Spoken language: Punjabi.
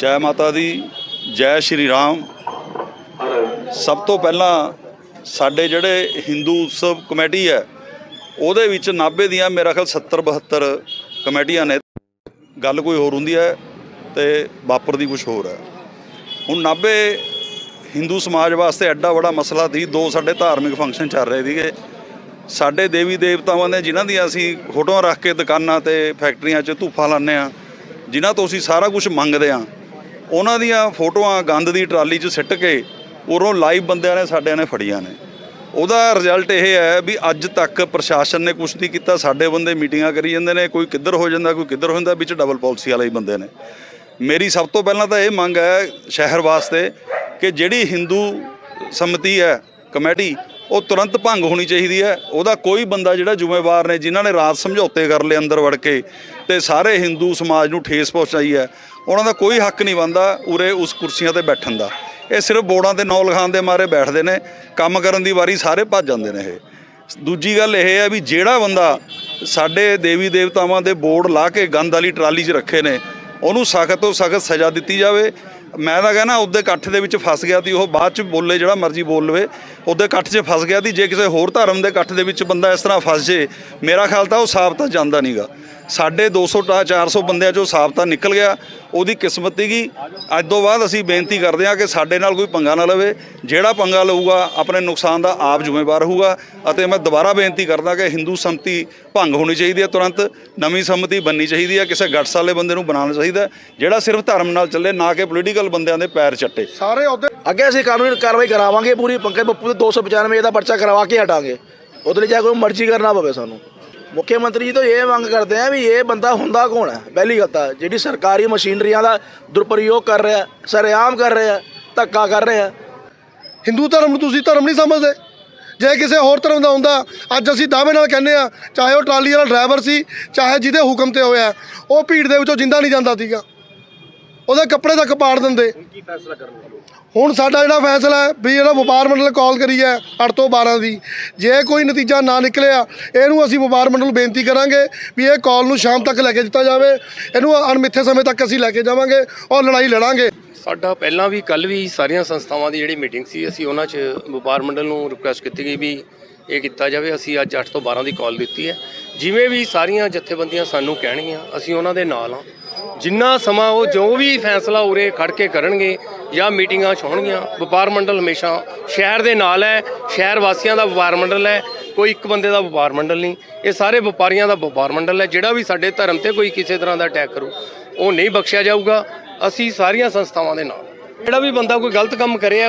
ਜੈ ਮਾਤਾ ਦੀ, ਜੈ ਸ਼੍ਰੀ ਰਾਮ। ਸਭ ਤੋਂ ਪਹਿਲਾਂ ਸਾਡੇ ਜਿਹੜੇ ਹਿੰਦੂ ਉਤਸਵ ਕਮੇਟੀ ਹੈ, ਉਹਦੇ ਵਿੱਚ ਨਾਭੇ ਦੀਆਂ ਮੇਰਾ ਖਿਆਲ 70 72 ਕਮੇਟੀਆਂ ਨੇ। ਗੱਲ ਕੋਈ ਹੋਰ ਹੁੰਦੀ ਹੈ ਤੇ ਵਾਪਰਦੀ ਕੁਝ ਹੋਰ ਹੈ। ਹੁਣ ਨਾਭੇ ਹਿੰਦੂ ਸਮਾਜ ਵਾਸਤੇ ਐਡਾ ਬੜਾ ਮਸਲਾ ਸੀ, ਦੋ ਸਾਡੇ ਧਾਰਮਿਕ ਫੰਕਸ਼ਨ ਚੱਲ ਰਹੇ ਸੀਗੇ। ਸਾਡੇ ਦੇਵੀ ਦੇਵਤਾਵਾਂ ਨੇ ਜਿਨ੍ਹਾਂ ਦੀਆਂ ਅਸੀਂ ਫੋਟੋਆਂ ਰੱਖ ਕੇ ਦੁਕਾਨਾਂ ਤੇ ਫੈਕਟਰੀਆਂ 'ਚ ਧੂਫਾਂ ਲਾਉਂਦੇ ਆ ਜਿਨ੍ਹਾਂ ਤੋਂ ਅਸੀਂ ਸਾਰਾ ਕੁਝ ਮੰਗਦੇ ਆ ਉਹਨਾਂ ਦੀਆਂ ਫੋਟੋਆਂ ਗੰਦ ਦੀ ਟਰਾਲੀ 'ਚ ਸਿੱਟ ਕੇ ਉਰੋਂ ਲਾਈਵ ਬੰਦਿਆਂ ਨੇ ਸਾਡਿਆਂ ਨੇ ਫੜੀਆਂ ਨੇ। ਉਹਦਾ ਰਿਜ਼ਲਟ ਇਹ ਹੈ ਵੀ ਅੱਜ ਤੱਕ ਪ੍ਰਸ਼ਾਸਨ ਨੇ ਕੁਝ ਨਹੀਂ ਕੀਤਾ, ਸਾਡੇ ਬੰਦੇ ਮੀਟਿੰਗਾਂ ਕਰੀ ਜਾਂਦੇ ਨੇ, ਕੋਈ ਕਿੱਧਰ ਹੋ ਜਾਂਦਾ, ਕੋਈ ਕਿੱਧਰ ਹੋ ਜਾਂਦਾ, ਵਿੱਚ ਡਬਲ ਪਾਲਿਸੀ ਵਾਲੇ ਹੀ ਬੰਦੇ ਨੇ। ਮੇਰੀ ਸਭ ਤੋਂ ਪਹਿਲਾਂ ਤਾਂ ਇਹ ਮੰਗ ਹੈ ਸ਼ਹਿਰ ਵਾਸਤੇ ਕਿ ਜਿਹੜੀ ਹਿੰਦੂ ਸੰਮਤੀ ਹੈ ਕਮੇਟੀ ਉਹ ਤੁਰੰਤ ਭੰਗ ਹੋਣੀ ਚਾਹੀਦੀ ਹੈ। ਉਹਦਾ ਕੋਈ ਬੰਦਾ ਜਿਹੜਾ ਜ਼ਿੰਮੇਵਾਰ ਨੇ, ਜਿਨ੍ਹਾਂ ਨੇ ਰਾਤ ਸਮਝੌਤੇ ਕਰ ਲਏ ਅੰਦਰ ਵੜ ਕੇ ਤੇ ਸਾਰੇ ਹਿੰਦੂ ਸਮਾਜ ਨੂੰ ਠੇਸ ਪਹੁੰਚਾਈ ਹੈ, ਉਹਨਾਂ ਦਾ ਕੋਈ ਹੱਕ ਨਹੀਂ ਬਣਦਾ ਉਰੇ ਉਸ ਕੁਰਸੀਆਂ ਤੇ ਬੈਠਣ ਦਾ। ਇਹ ਸਿਰਫ ਬੋਰਡਾਂ ਤੇ ਨੌ ਲਿਖਾਉਣ ਦੇ ਮਾਰੇ ਬੈਠਦੇ ਨੇ, ਕੰਮ ਕਰਨ ਦੀ ਵਾਰੀ ਸਾਰੇ ਭੱਜ ਜਾਂਦੇ ਨੇ ਇਹ। ਦੂਜੀ ਗੱਲ ਇਹ ਹੈ ਵੀ ਜਿਹੜਾ ਬੰਦਾ ਸਾਡੇ ਦੇਵੀ ਦੇਵਤਾਵਾਂ ਦੇ ਬੋਰਡ ਲਾ ਕੇ ਗੰਦ ਵਾਲੀ ਟਰਾਲੀ 'ਚ ਰੱਖੇ ਨੇ, ਉਹਨੂੰ ਸਖਤ ਤੋਂ ਸਖਤ ਸਜ਼ਾ ਦਿੱਤੀ ਜਾਵੇ ਮੈਂ ਤਾਂ ਕਹਿੰਦਾ ਉਹਦੇ ਇਕੱਠ ਦੇ ਵਿੱਚ ਫਸ ਗਿਆ ਸੀ, ਉਹ ਬਾਅਦ ਚ ਬੋਲੇ ਜਿਹੜਾ ਮਰਜ਼ੀ ਬੋਲ ਲਵੇ, ਉਹਦੇ ਇਕੱਠ 'ਚ ਫਸ ਗਿਆ ਸੀ, ਜੇ ਕਿਸੇ ਹੋਰ ਧਰਮ ਦੇ ਇਕੱਠ ਦੇ ਵਿੱਚ ਬੰਦਾ ਇਸ ਤਰ੍ਹਾਂ ਫਸ ਜੇ ਮੇਰਾ ਖਿਆਲ ਤਾਂ ਉਹ ਸਾਬਤਾ ਜਾਂਦਾ ਨਹੀਂਗਾ ਸਾਡੇ 200 ਟਾ 400 ਬੰਦਿਆਂ 'ਚੋਂ ਸਾਬਤਾ ਨਿਕਲ ਗਿਆ ਉਹਦੀ ਕਿਸਮਤ ਸੀਗੀ। ਅੱਜ ਤੋਂ ਬਾਅਦ ਅਸੀਂ ਬੇਨਤੀ ਕਰਦੇ ਹਾਂ ਕਿ ਸਾਡੇ ਨਾਲ ਕੋਈ ਪੰਗਾ ਨਾ ਲਵੇ। ਜਿਹੜਾ ਪੰਗਾ ਲਊਗਾ ਆਪਣੇ ਨੁਕਸਾਨ ਦਾ ਆਪ ਜ਼ਿੰਮੇਵਾਰ ਹੋਊਗਾ। ਅਤੇ ਮੈਂ ਦੁਬਾਰਾ ਬੇਨਤੀ ਕਰਦਾ ਕਿ ਹਿੰਦੂ ਸੰਮਤੀ ਭੰਗ ਹੋਣੀ ਚਾਹੀਦੀ ਹੈ ਤੁਰੰਤ। ਨਵੀਂ ਸੰਮਤੀ ਬਣਨੀ ਚਾਹੀਦੀ ਹੈ। ਕਿਸੇ ਗੱਟਸ ਵਾਲੇ ਬੰਦੇ ਨੂੰ ਬਣਾਉਣਾ ਚਾਹੀਦਾ ਜਿਹੜਾ ਸਿਰਫ ਧਰਮ ਨਾਲ ਚੱਲੇ ਨਾ ਕਿ ਪੋਲੀਟੀਕਲ ਬੰਦਿਆਂ ਦੇ ਪੈਰ ਚੱਟੇ। ਸਾਰੇ ਅਹੁਦੇ ਅੱਗੇ ਅਸੀਂ ਕਾਨੂੰਨੀ ਕਾਰਵਾਈ ਕਰਾਵਾਂਗੇ ਪੂਰੀ। ਪੰਕਜ ਬੱਪੂ ਦੇ 295 ਦਾ ਪਰਚਾ ਕਰਵਾ ਕੇ ਹਟਾਂਗੇ। ਉਹਦੇ ਲਈ ਚਾਹੇ ਕੋਈ ਮਰਜ਼ੀ ਕਰਨਾ ਪਵੇ ਸਾਨੂੰ। ਮੁੱਖ ਮੰਤਰੀ ਜੀ ਤੋਂ ਇਹ ਮੰਗ ਕਰਦੇ ਆ ਵੀ ਇਹ ਬੰਦਾ ਹੁੰਦਾ ਕੌਣ ਹੈ? ਪਹਿਲੀ ਗੱਲ ਤਾਂ ਜਿਹੜੀ ਸਰਕਾਰੀ ਮਸ਼ੀਨਰੀਆਂ ਦਾ ਦੁਰਪ੍ਰਯੋਗ ਕਰ ਰਿਹਾ, ਸਰੇਆਮ ਕਰ ਰਿਹਾ, ਧੱਕਾ ਕਰ ਰਿਹਾ। ਹਿੰਦੂ ਧਰਮ ਨੂੰ ਤੁਸੀਂ ਧਰਮ ਨਹੀਂ ਸਮਝਦੇ। ਜੇ ਕਿਸੇ ਹੋਰ ਧਰਮ ਦਾ ਹੁੰਦਾ, ਅੱਜ ਅਸੀਂ ਦਾਅਵੇ ਨਾਲ ਕਹਿੰਦੇ ਆ, ਚਾਹੇ ਉਹ ਟਰਾਲੀ ਵਾਲਾ ਡਰਾਈਵਰ ਸੀ, ਚਾਹੇ ਜਿਹਦੇ ਹੁਕਮ ਤੇ ਹੋਇਆ, ਉਹ ਭੀੜ ਦੇ ਵਿੱਚੋਂ ਜਿੰਦਾ ਨਹੀਂ ਜਾਂਦਾ ਸੀਗਾ। ਉਹਦੇ ਕੱਪੜੇ ਤੱਕ ਪਾੜ ਦਿੰਦੇ। ਹੁਣ ਸਾਡਾ ਜਿਹੜਾ ਫੈਸਲਾ ਹੈ ਵੀ ਜਿਹੜਾ ਵਪਾਰ ਮੰਡਲ ਕਾਲ ਕਰੀ ਹੈ 8 ਤੋਂ 12 ਦੀ। ਜੇ ਕੋਈ ਨਤੀਜਾ ਨਾ ਨਿਕਲਿਆ ਇਹਨੂੰ ਅਸੀਂ ਵਪਾਰ ਮੰਡਲ ਨੂੰ ਬੇਨਤੀ ਕਰਾਂਗੇ ਵੀ ਇਹ ਕਾਲ ਨੂੰ ਸ਼ਾਮ ਤੱਕ ਲੈ ਕੇ ਦਿੱਤਾ ਜਾਵੇ। ਇਹਨੂੰ ਅਣਮਿੱਥੇ ਸਮੇਂ ਤੱਕ ਅਸੀਂ ਲੈ ਕੇ ਜਾਵਾਂਗੇ ਔਰ ਲੜਾਈ ਲੜਾਂਗੇ। ਸਾਡਾ ਪਹਿਲਾਂ ਵੀ ਕੱਲ ਵੀ ਸਾਰੀਆਂ ਸੰਸਥਾਵਾਂ ਦੀ ਜਿਹੜੀ ਮੀਟਿੰਗ ਸੀ ਅਸੀਂ ਉਹਨਾਂ 'ਚ ਵਪਾਰ ਮੰਡਲ ਨੂੰ ਰਿਕੁਐਸਟ ਕੀਤੀ ਗਈ ਵੀ ਇਹ ਕੀਤਾ ਜਾਵੇ। ਅਸੀਂ ਅੱਜ 8 ਤੋਂ 12 ਦੀ ਕਾਲ ਦਿੱਤੀ ਹੈ। ਜਿਵੇਂ ਵੀ ਸਾਰੀਆਂ ਜਥੇਬੰਦੀਆਂ ਸਾਨੂੰ ਕਹਿਣਗੀਆਂ ਅਸੀਂ ਉਹਨਾਂ ਦੇ ਨਾਲ ਹਾਂ। ਜਿੰਨਾ ਸਮਾਂ ਉਹ ਜੋ ਵੀ ਫੈਸਲਾ ਉਰੇ ਖੜ ਕੇ ਕਰਨਗੇ ਜਾਂ ਮੀਟਿੰਗਾਂ 'ਚ ਹੋਣਗੀਆਂ ਵਪਾਰ ਮੰਡਲ ਹਮੇਸ਼ਾ ਸ਼ਹਿਰ ਦੇ ਨਾਲ ਹੈ, ਸ਼ਹਿਰ ਵਾਸੀਆਂ ਦਾ ਵਪਾਰ ਮੰਡਲ ਹੈ, ਕੋਈ ਇੱਕ ਬੰਦੇ ਦਾ ਵਪਾਰ ਮੰਡਲ ਨਹੀਂ। ਇਹ ਸਾਰੇ ਵਪਾਰੀਆਂ ਦਾ ਵਪਾਰ ਮੰਡਲ ਹੈ, ਜਿਹੜਾ ਵੀ ਸਾਡੇ ਧਰਮ ਤੇ ਕੋਈ ਕਿਸੇ ਤਰ੍ਹਾਂ ਦਾ ਅਟੈਕ ਕਰੂ, ਉਹ ਨਹੀਂ ਬਖਸ਼ਿਆ ਜਾਊਗਾ। ਅਸੀਂ ਸਾਰੀਆਂ ਸੰਸਥਾਵਾਂ ਦੇ ਨਾਲ। ਜਿਹੜਾ ਵੀ ਬੰਦਾ ਕੋਈ ਗਲਤ ਕੰਮ ਕਰਿਆ